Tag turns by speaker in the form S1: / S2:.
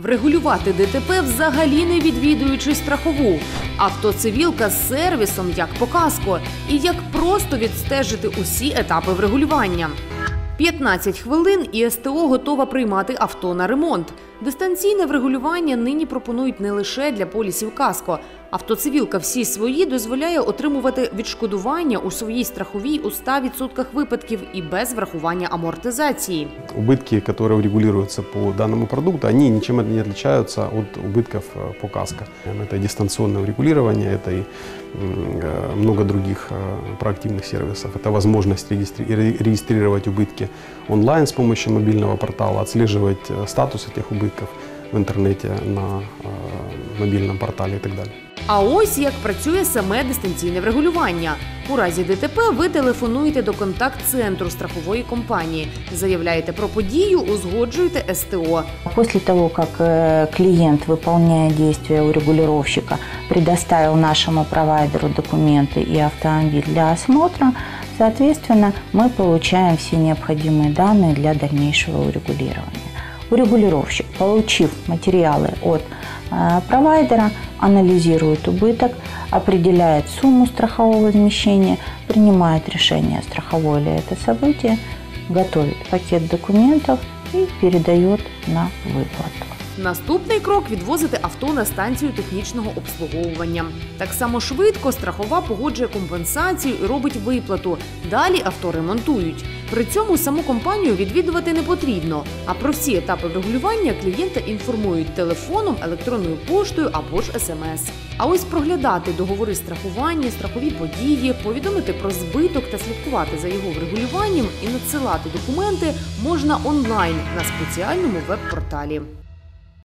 S1: врегулювати ДТП взагалі не відвідуючи страхову, автоцивілка з сервісом як показко і як просто відстежити усі етапи врегулювання. 15 хвилин і СТО готова приймати авто на ремонт. Дистанційне врегулювання нині пропонують не лише для полісів каско. Автоцивілка всі свої дозволяє отримувати відшкодування у своїй страховій у 100% випадків і без врахування амортизації.
S2: Убытки, которые урегулируются по данному продукту, они ничем не отличаются от убытков э, по каско. Это и дистанционное урегулирование, это и м, э, много других э, проактивных сервисов. Это возможность регистри- ре- регистрировать убытки онлайн с помощью мобильного портала, отслеживать э, статус этих убытков в интернете на э, мобильном портале и так далее.
S1: А ось як працює саме дистанційне врегулювання. У разі ДТП ви телефонуєте до контакт-центру страхової компанії, заявляєте про подію, узгоджуєте СТО.
S3: После того, как э, клиент, выполняя действия у регулировщика, предоставил нашему провайдеру документы и автомобиль для осмотра, соответственно, мы получаем все необходимые данные для дальнейшего урегулирования. Урегулировщик, получив материалы от э, провайдера, анализирует убыток, определяет сумму страхового возмещения, принимает решение, страховое ли это событие, готовит пакет документов и передает на выплату.
S1: Наступний крок відвозити авто на станцію технічного обслуговування. Так само швидко страхова погоджує компенсацію і робить виплату. Далі авто ремонтують. При цьому саму компанію відвідувати не потрібно. А про всі етапи врегулювання клієнта інформують телефоном, електронною поштою або ж смс. А ось проглядати договори страхування, страхові події, повідомити про збиток та слідкувати за його врегулюванням і надсилати документи можна онлайн на спеціальному веб-порталі.